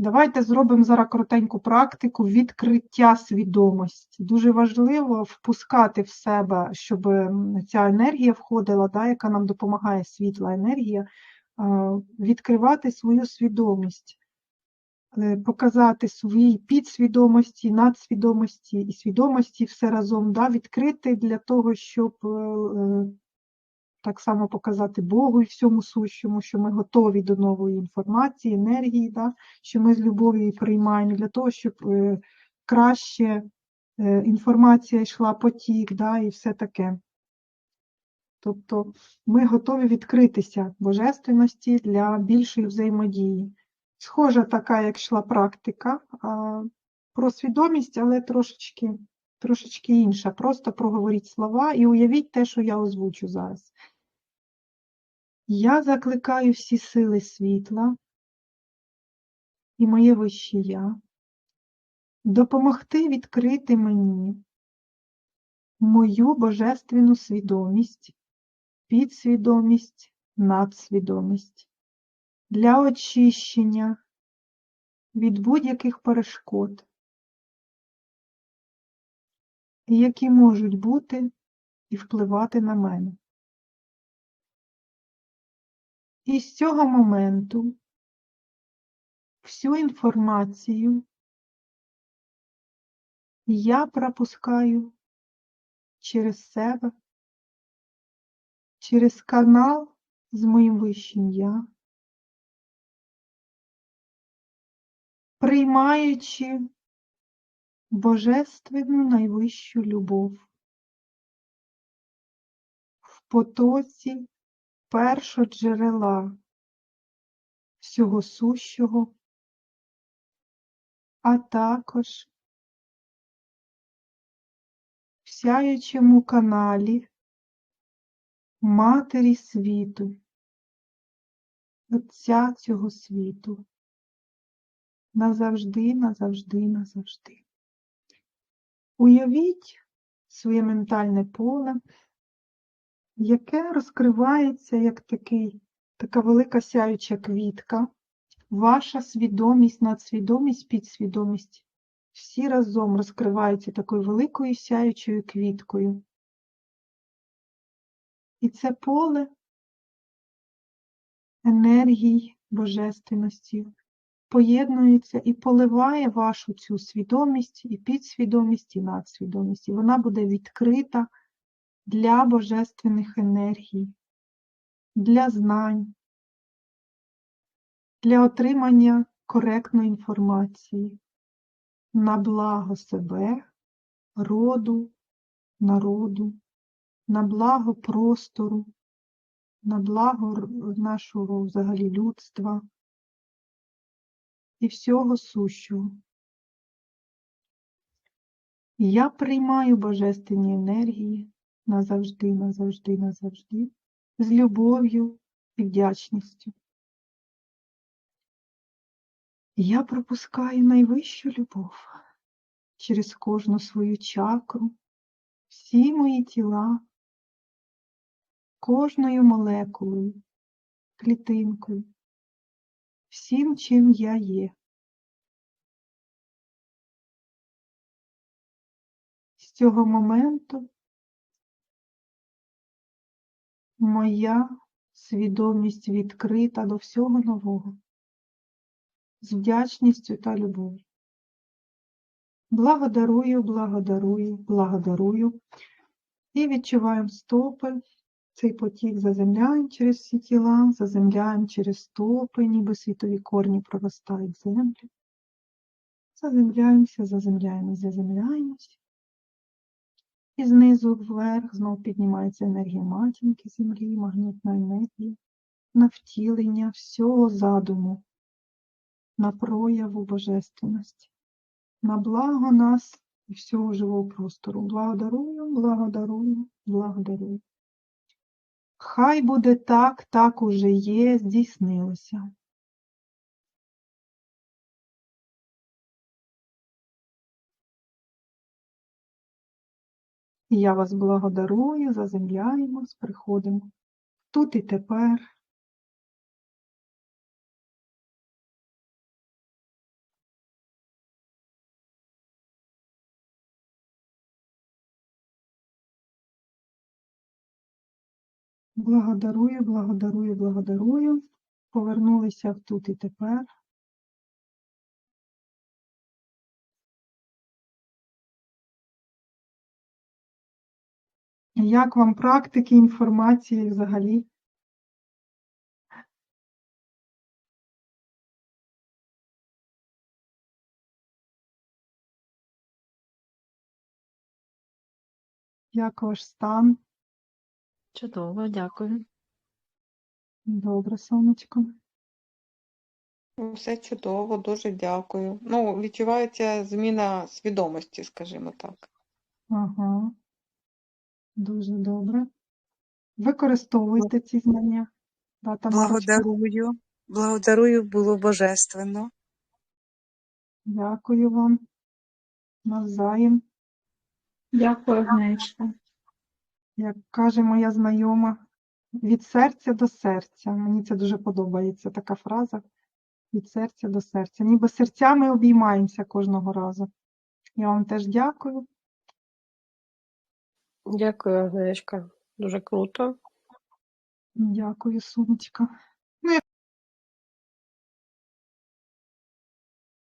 Давайте зробимо зараз коротеньку практику відкриття свідомості. Дуже важливо впускати в себе, щоб ця енергія входила, да, яка нам допомагає світла енергія, відкривати свою свідомість, показати свої підсвідомості, надсвідомості і свідомості все разом, да, відкрити для того, щоб е, так само показати Богу і всьому сущому, що ми готові до нової інформації, енергії, да, що ми з любов'ю приймаємо для того, щоб е, краще е, інформація йшла потік, да, і все таке. Тобто ми готові відкритися божественності для більшої взаємодії. Схожа така, як йшла практика, про свідомість, але трошечки, трошечки інша. Просто проговоріть слова і уявіть те, що я озвучу зараз. Я закликаю всі сили світла і моє вище я допомогти відкрити мені мою божественну свідомість, підсвідомість, надсвідомість для очищення від будь-яких перешкод, які можуть бути і впливати на мене. І з цього моменту всю інформацію я пропускаю через себе, через канал з моїм вищим я, приймаючи божественну найвищу любов в потоці першоджерела всього сущого, а також в сяючому каналі Матері світу, Отця цього світу, назавжди, назавжди, назавжди. Уявіть своє ментальне поле, яке розкривається як такий, така велика сяюча квітка, ваша свідомість, надсвідомість, підсвідомість. Всі разом розкриваються такою великою сяючою квіткою. І це поле енергій божественності поєднується і поливає вашу цю свідомість, і підсвідомість, і надсвідомість. І вона буде відкрита для божественних енергій, для знань, для отримання коректної інформації на благо себе, роду, народу, на благо простору, на благо нашого взагалі людства і всього сущого. Я приймаю божественні енергії назавжди, назавжди, назавжди, з любов'ю і вдячністю. Я пропускаю найвищу любов через кожну свою чакру, всі мої тіла, кожною молекулою, клітинкою, всім, чим я є. З цього моменту моя свідомість відкрита до всього нового, з вдячністю та любов'ю. Благодарую, благодарую, благодарую. І відчуваємо стопи. Цей потік заземляємо через всі тіла, заземляємо через стопи, ніби світові корні проростають землю. Заземляємося, заземляємось, заземляємось. І знизу вверх знову піднімається енергія матінки землі, магнітна енергія на втілення всього задуму, на прояву божественності, на благо нас і всього живого простору. Благодарую, благодарую, благодарую. Хай буде так, так уже є, здійснилося. Я вас благодарую, заземляємось, приходимо тут і тепер. Благодарую, благодарую, благодарую. Повернулися в тут і тепер. Як вам практики, інформації взагалі? Як ваш стан? Чудово, дякую. Добре, сонечко. Все чудово, дуже дякую. Ну, відчувається зміна свідомості, скажімо так. Ага. Дуже добре. Використовуйте ці знання. Да, Благодарую. Благодарую, було божественно. дякую вам. Навзаєм. Дякую, Гнечка. Як каже моя знайома, від серця до серця. Мені це дуже подобається така фраза. Від серця до серця. Ніби серцями обіймаємося кожного разу. Я вам теж дякую. Дякую, Агнешка. Дуже круто. Дякую, сумочка.